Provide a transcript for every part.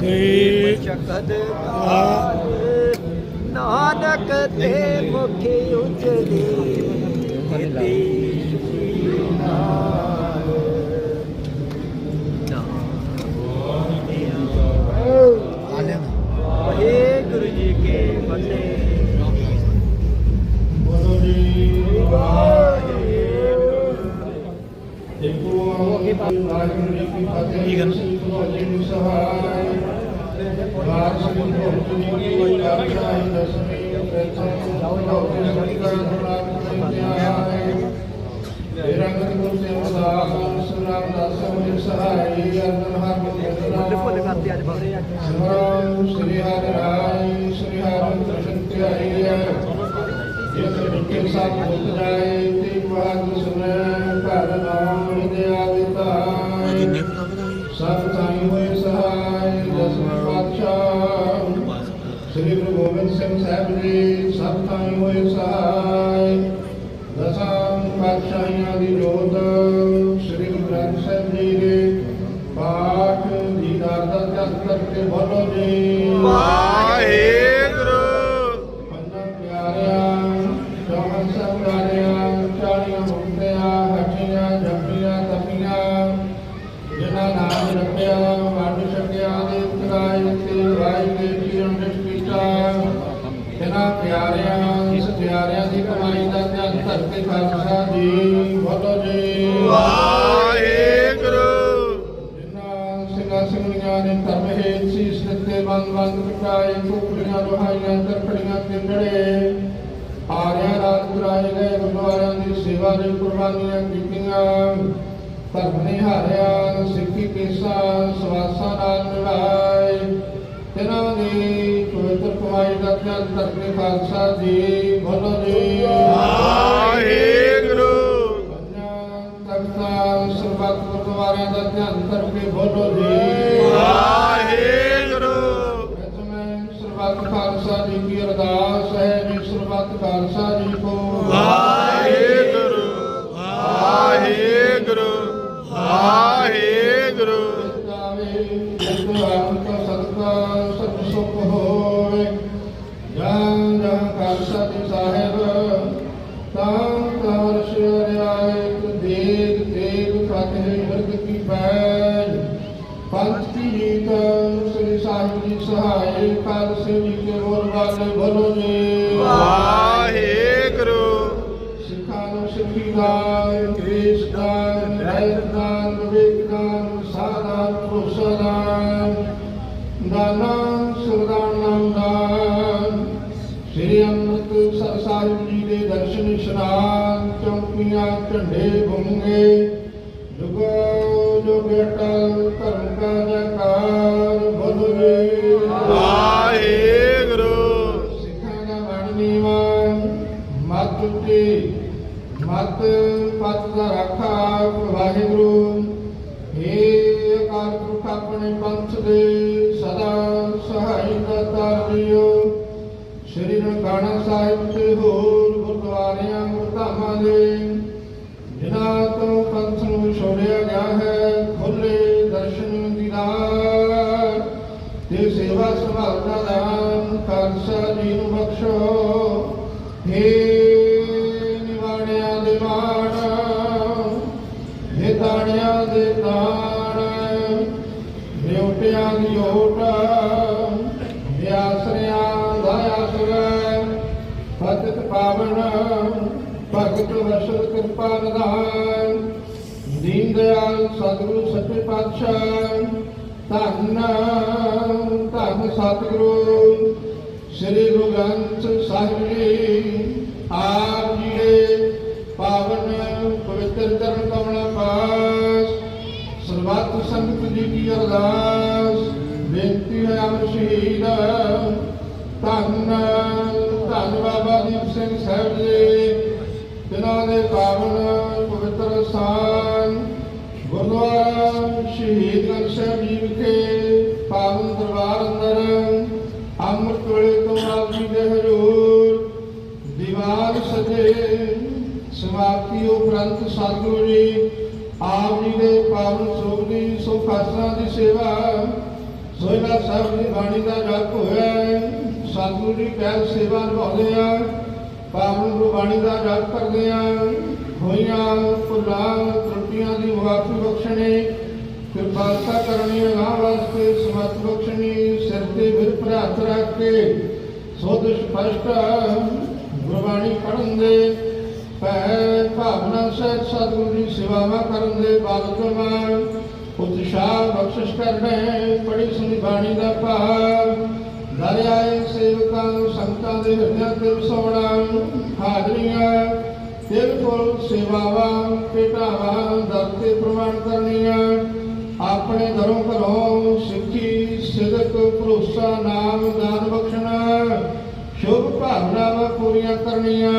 ਗਏ ਸ਼ਕਦ ਨਾਨਕ ਤੇ ਮੁਖ ਉਜਲੀ ਕੀਤੀ ਨਾਲ ਵਾਹਿਗੁਰੂ ਜੀ ਕੇ ਫਤਿਹ ਬੋਲੋ ਜੀ ਵਾਹਿਗੁਰੂ ਜੀ ਕੀ ਫਤਿਹ ਕੀ ਕਰਨਾ ਜੀ ਨੂੰ ਸਹਾਇ ਬਾਰ ਸ੍ਰੀ ਭਗਤ ਜੀ ਕੀ ਕੋਈ ਆਖਿਆ ਦਸਵੀਂ ਪ੍ਰਥਮ ਜਾਓ ਸਤਿਕਾਰ ਸੁਣਾ ਧਿਆਏ ਰੰਗਤ ਗੁਰ ਸੇਵਾ ਸੁਨਾਮ ਦਾਸ ਮੁਝ ਸਹਾਈ ਅਰਜਨ ਹਰ ਫੁੱਲ ਗੁਰ ਕਰਦੇ ਅੱਜ ਬਵਰੇ ਅੱਜ ਸ੍ਰੀ ਹਰਿ ਰਾਇ ਸ੍ਰੀ ਹਰਿ ਦਰਸ਼ਨ ਧਿਆਈ ਜਿਸ ਨਿਕੇ ਸਾਥ ਮੁਕਤ ਜਾਏ ਤੇ ਬਾਦ ਸੁਨੈ ਘਰ ਨਾਮ ਹਿਦਿਆ ਵਿਤਾ ਜਿੰਨੇ ਸਭ ਸਾਈ ਹੋਏ ਸਹਾਈ ਦਸਵੇਂ ਪਾਤਸ਼ਾਹ ਸ੍ਰੀ ਗੁਰੂ ਗੋਬਿੰਦ ਸਿੰਘ ਸਾਹਿਬ ਜੀ ਸਭ ਸਾਈ ਹੋਏ ਸਹਾਈ ਦਸਾਂ ਪਾਤਸ਼ਾਹੀਆਂ ਦੀ ਜੋਤ ਬੋਲੋ ਜੀ ਵਾਹਿਗੁਰੂ। ਪੰਨਾ ਪਿਆਰਿਆਂ ਚੌਹਨ ਸਭ ਪਿਆਰਿਆਂ ਚਾਲੀਆਂ ਮੁਕਤਿਆਂ ਹੱਟੀਆਂ ਜਪੀਆਂ ਤਪੀਆਂ ਜਿਨ੍ਹਾਂ ਨਾਮ ਰੱਖਿਆ ਵੰਡ ਛਕਿਆ ਦੇ ਤਰਾਏ ਤੇ ਜਿਨ੍ਹਾਂ ਪਿਆਰਿਆਂ ਇਸ ਪਿਆਰਿਆਂ ਦੀ ਕਮਾਈ ਦਾ ਧਿਆਨ ਧਰਤੇ ਖਾਲਸਾ ਜੀ ਬੋਲੋ ਜੀ ਵਾਹਿਗੁਰੂ। ਬੰਦ ਬੰਦ ਕਟਾਏ ਕੁਕੜੀਆਂ ਲੋਹਾਈਆਂ ਤਰਫੜੀਆਂ ਕਿੰਡੜੇ ਆਰਿਆਂ ਰਾਤ ਕਰਾਏ ਗਏ ਗੁਰਦੁਆਰਿਆਂ ਦੀ ਸੇਵਾ ਦੇ ਕੁਰਬਾਨੀਆਂ ਕੀਤੀਆਂ। ਧਰਮ ਨੇ ਹਾਰਿਆ ਸਿੱਖੀ ਕੇਸਾ ਸਵਾਸਾਂ ਨਾਲ ਨਿਭਾਏ ਤਿਨਾਂ ਦੀ ਪਵਿੱਤਰ ਕਮਾਈ ਦਾ ਧਿਆਨ ਧਰਤੇ ਖਾਲਸਾ ਜੀ ਬੋਲੋ ਜੀ। ਵਾਹਿਗੁਰੂ। ਤਖਤਾਂ ਸਰਬੱਤ ਗੁਰਦੁਆਰਿਆਂ ਦਾ ਧਿਆਨ ਕਰਕੇ ਬੋਲੋ ਜੀ। ਵਾਹਿਗੁਰੂ ਕੀ ਅਰਦਾਸ ਹੈ ਜੀ ਸਰਬੱਤ ਖਾਲਸਾ ਜੀ ਕੋ। ਵਾਹਿਗੁਰੂ ਵਾਹਿਗੁਰੂ ਵਾਹਿਗੁਰੂ। ਜਾਵੇ ਜਿਸ ਆਪ ਦਾ ਸਦਕਾ ਸਭ ਸੁਖ ਹੋਵੇ। ਜਾਂ ਜਾਂ ਖਾਲਸਾ ਜੀ ਸਾਹਿਬ ਤਾਂ ਤਾਂ ਸ਼ਰਿਆਏ ਦੇਗ ਤੇਗ ਫਤਿਹ ਮਿਰਗ ਕੀ ਪੈਜ ਪੰਜ ਕੀ ਜੀਤ ਸ੍ਰੀ ਸਾਹਿਬ ਜੀ ਸਹਾਇ ਬੋਲ ਜੀ। ਵਾਹਿਗੁਰੂ। ਸਿੱਖਾਂ ਨੂੰ ਸਿੱਖੀ ਦਾਨ ਕ੍ਰਿਸ਼ ਦਾਨ ਰਹਿਤ ਦਾਨ ਵਿਵੇਕ ਦਾਨ ਸਾਧਾਨ ਭਰੋਸਾ ਦਾਨ ਦਾਨਾਂ ਸਰਦਾਨ ਨਾਮ ਦਾਨ ਸ੍ਰੀ ਅੰਮ੍ਰਿਤਸਰ ਸਾਹਿਬ ਜੀ ਦੇ ਦਰਸ਼ਨ ਇਸ਼ਨਾਨ ਚੌਂਕੀਆਂ ਝੰਡੇ ਗੁੰਗੇ ਮਤ ਦਾ ਰਾਖਾ ਵਾਹਿਗੁਰੂ। ਏ ਅਕਾਲ ਪੁਰਖ ਆਪਣੇ ਪੰਥ ਦੇ ਸਦਾ ਸਹਾਈ ਦਾਤਾ ਸ੍ਰੀ ਨਨਕਾਣਾ ਸਾਹਿਬ ਤੇ ਹੋਰ ਗੁਰਦੁਆਰਿਆਂ, ਗੁਰਧਾਮਾਂ ਦੇ ਜਿਨ੍ਹਾਂ ਤੋਂ ਪੰਥ ਨੂੰ ਛੋੜਿਆ ਗਿਆ ਹੈ ਖੁੱਲੇ ਦਰਸ਼ਨ ਦੀਦਾਰ ਤੇ ਸੇਵਾ ਸੰਭਾਲ ਦਾ ਦਾਨ ਖਾਲਸਾ ਜੀ ਨੂੰ ਬਖਸ਼ੋ। ਹੇ ਦੇ ਤਾਣ ਨਿਉਟਿਆਂ ਦੀ ਓਟ ਹੇ ਦਾ ਆਸਰਾ। ਪਤਿਤ ਪਾਵਨ, ਭਗਤ ਵਸਲ ਕਿਰਪਾ ਨਿਧਾਨ। ਦੀਨ ਦਿਆਲ ਸਤਿਗੁਰੂ ਸੱਚੇ ਪਾਤਸ਼ਾਹ। ਧੰਨ ਧੰਨ ਸਤਿਗੁਰੂ। ਸ੍ਰੀ ਗੁਰੂ ਗ੍ਰੰਥ ਸਾਹਿਬ ਜੀ, ਆਪ ਜੀ ਦੇ ਸੰਗਤ ਜੀ ਕੀ ਅਰਦਾਸ? ਬੇਨਤੀ ਹੈ ਅਮਰ ਸ਼ਹੀਦ। ਧੰਨ ਧੰਨ ਬਾਬਾ ਦੀਪ ਸਿੰਘ ਸਾਹਿਬ ਜੀ, ਜਿਨ੍ਹਾਂ ਦੇ ਪਾਵਨ ਪਵਿੱਤਰ ਸਥਾਨ ਗੁਰਦੁਆਰਾ ਸ਼ਹੀਦ ਗੰਜ ਸਾਹਿਬ ਜੀ ਵਿਖੇ ਪਾਵਨ ਦਰਬਾਰ ਅੰਦਰ ਅੰਮ੍ਰਿਤ ਵੇਲੇ ਤੋਂ ਆਪ ਜੀ ਦੇ ਹਜ਼ੂਰ ਦੀਵਾਨ ਸਜੇ ਸਮਾਪਤੀ ਉਪਰੰਤ ਸਤਿਗੁਰੂ ਜੀ ਆਪ ਜੀ ਦੇ ਪਾਵਨ ਸੋਗ ਦੀ ਸੁਖਾਸਨਾ ਦੀ ਸੇਵਾ। ਸੋਇਲਾ ਸਾਹਿਬ ਦੀ ਬਾਣੀ ਦਾ ਜਪ ਹੋਇਆ ਹੈ। ਸਤਿਗੁਰੂ ਜੀ ਕਹਿ ਸੇਵਾ ਨਿਭਾਉਂਦੇ ਆ। ਪਾਵਨ ਗੁਰਬਾਣੀ ਦਾ ਜਪ ਕਰਦੇ ਆ। ਹੋਈਆਂ ਭੁੱਲਾਂ ਤਰੁੱਟੀਆਂ ਦੀ ਮੁਆਫੀ ਬਖਸ਼ਣੀ ਕਿਰਪਾਲਤਾ ਕਰਨੀ ਅਗਾਂਹ ਵਾਸਤੇ, ਸਮਤ ਬਖਸ਼ਣੀ, ਸਿਰ ਤੇ ਵਿਰਪ ਹੱਥ ਰੱਖ ਕੇ ਸੁਧ ਸਪਸ਼ਟ ਗੁਰਬਾਣੀ ਪੜ੍ਹਨ ਦੇ। ਭਾਵਨਾ ਸਤਿਗੁਰੂ ਦੀ ਸੇਵਾਵਾਂ ਕਰਨ ਦੇ ਬਾਲਕਮਾਂ ਉਤਸ਼ਾਹ ਬਖਸ਼ਿਸ਼ ਕਰਨੇ ਪੜੀ ਸੁਣੀ ਬਾਣੀ ਦਾ ਭਾਵ ਦਰ ਸੇਵਕਾਂ ਨੂੰ ਸੰਤਾਂ ਦੇ ਹਿਰਦਿਆਂ ਤੇ ਵਸਾਉਣਾ ਹਾਜ਼ਰੀਆਂ ਤਿਲ ਕੋਲ ਸੇਵਾਵਾਂ ਭੇਟਾਵਾਂ ਦਰ ਤੇ ਪ੍ਰਵਾਨ ਕਰਨੀਆਂ ਆਪਣੇ ਦਰੋਂ ਘਰੋਂ ਸਿੱਖੀ ਸਿਦਕ ਭਰੋਸਾ ਨਾਮ ਦਾਨ ਬਖਸ਼ਣਾ ਸ਼ੁਭ ਭਾਵਨਾਵਾਂ ਪੂਰੀਆਂ ਕਰਨੀਆਂ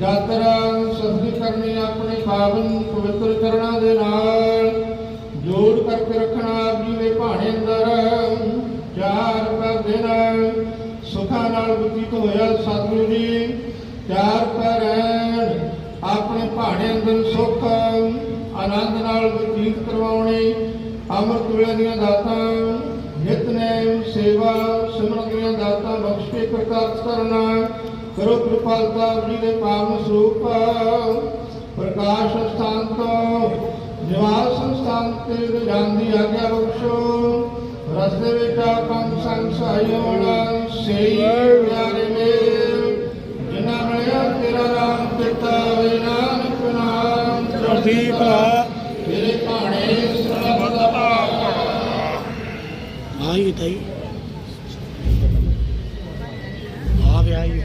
ਯਾਤਰਾ ਸਫਲੀ ਕਰਨੀ ਆਪਣੇ ਪਾਵਨ ਪਵਿੱਤਰ ਚਰਨਾਂ ਦੇ ਨਾਲ। ਜੋੜ ਕਰਕੇ ਰੱਖਣਾ ਆਪ ਜੀ ਦੇ ਭਾਣੇ ਅੰਦਰ। ਚਾਰ ਪਰ ਦਿਨ ਸੁਖਾਂ ਨਾਲ ਬਤੀਤ ਹੋਇਆ ਸਤਿਗੁਰੂ ਜੀ। ਚਾਰ ਪਰ ਰਹਿਣ, ਆਪਣੇ ਭਾਣੇ ਅੰਦਰ ਸੁਖ, ਆਨੰਦ ਨਾਲ ਬਤੀਤ ਕਰਵਾਉਣੀ, ਅੰਮ੍ਰਿਤ ਵੇਲੇ ਦੀਆਂ ਦਾਤਾਂ, ਨਿਤਨੇਮ ਸੇਵਾ, ਸਿਮਰਨ ਦੀਆਂ ਦਾਤਾਂ ਬਖਸ਼ ਕੇ ਪ੍ਰਕਾਸ਼ ਕਰਨਾ। ਕਰੋ ਕਿਰਪਾਲ ਬਾਬ ਜੀ ਦੇ ਪਾਵਨ ਸਰੂਪ। ਪ੍ਰਕਾਸ਼ ਸਥਾਨ ਤੋਂ ਨਿਵਾਸ ਸਥਾਨ ਤੇ ਰਜਾਨ ਦੀ ਆਗਿਆ ਬਖਸ਼ੋ। ਰਸਤੇ ਵਿੱਚ ਆਪਨ ਸੰਗ ਸਹਾਇਓਣਾ ਸਹੀ ਪਿਆਰੇ ਆਈ ਤਾਈ। ਆ ਵਿਆਹੀ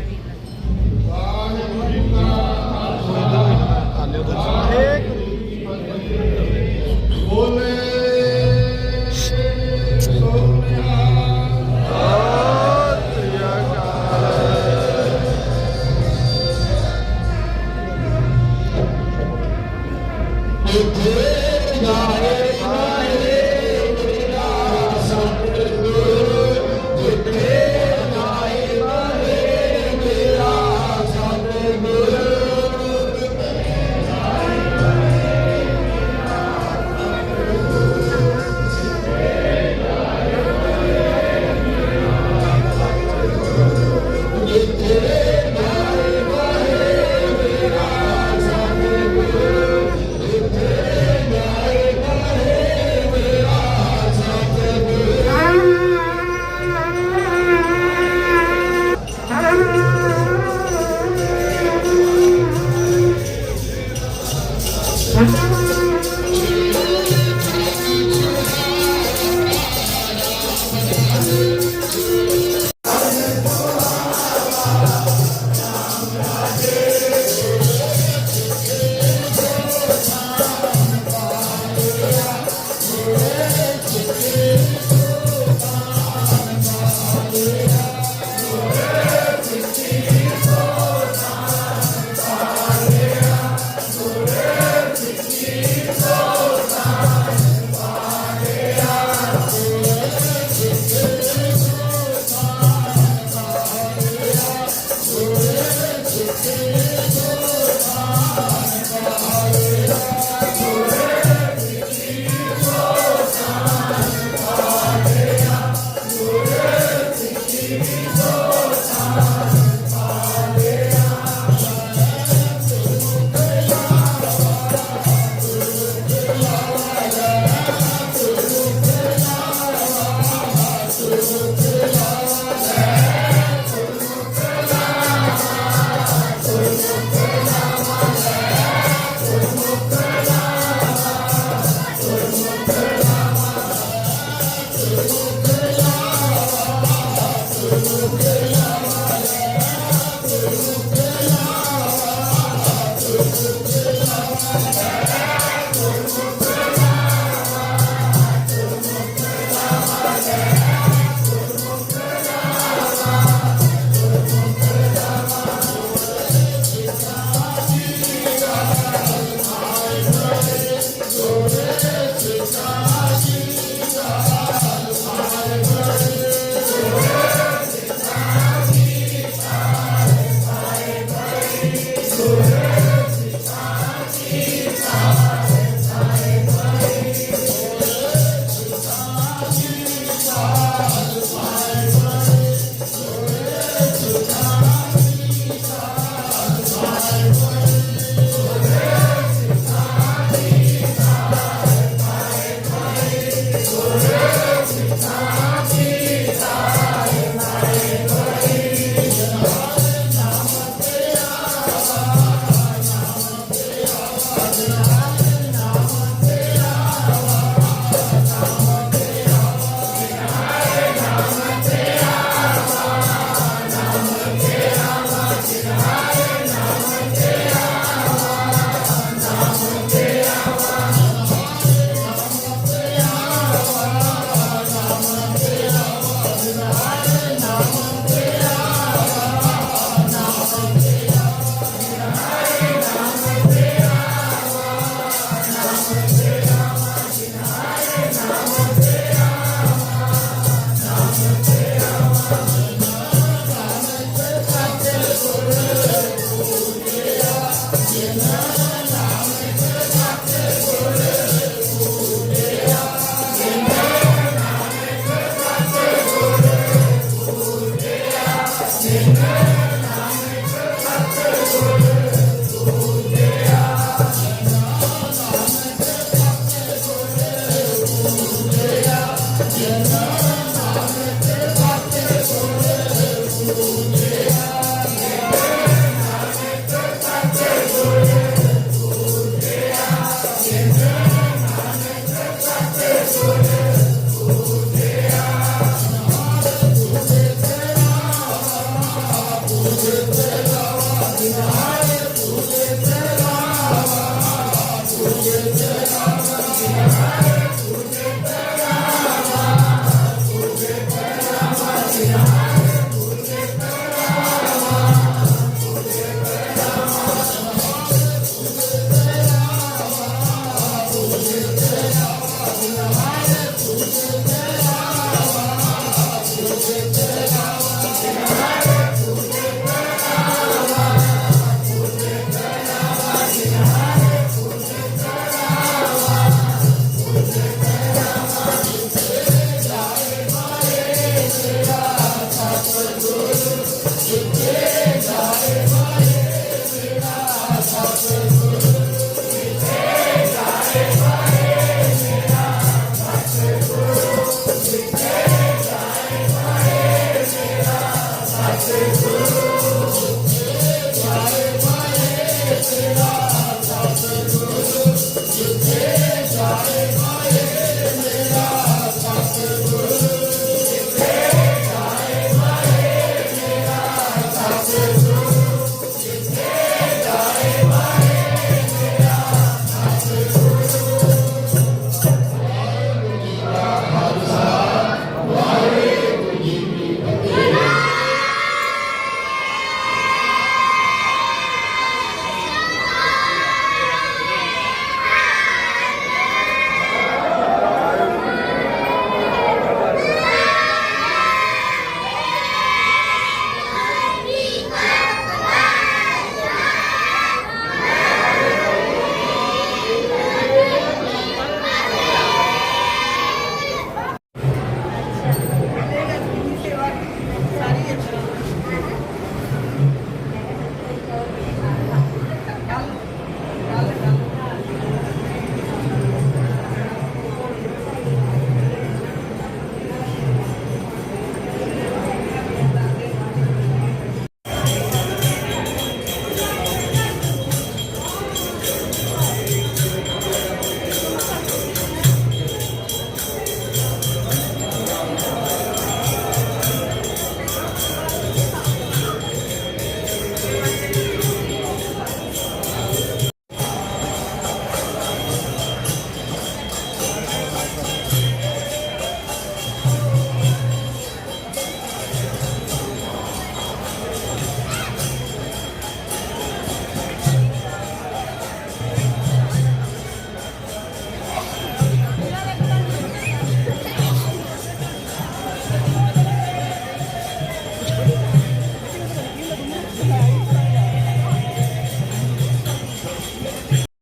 Lord.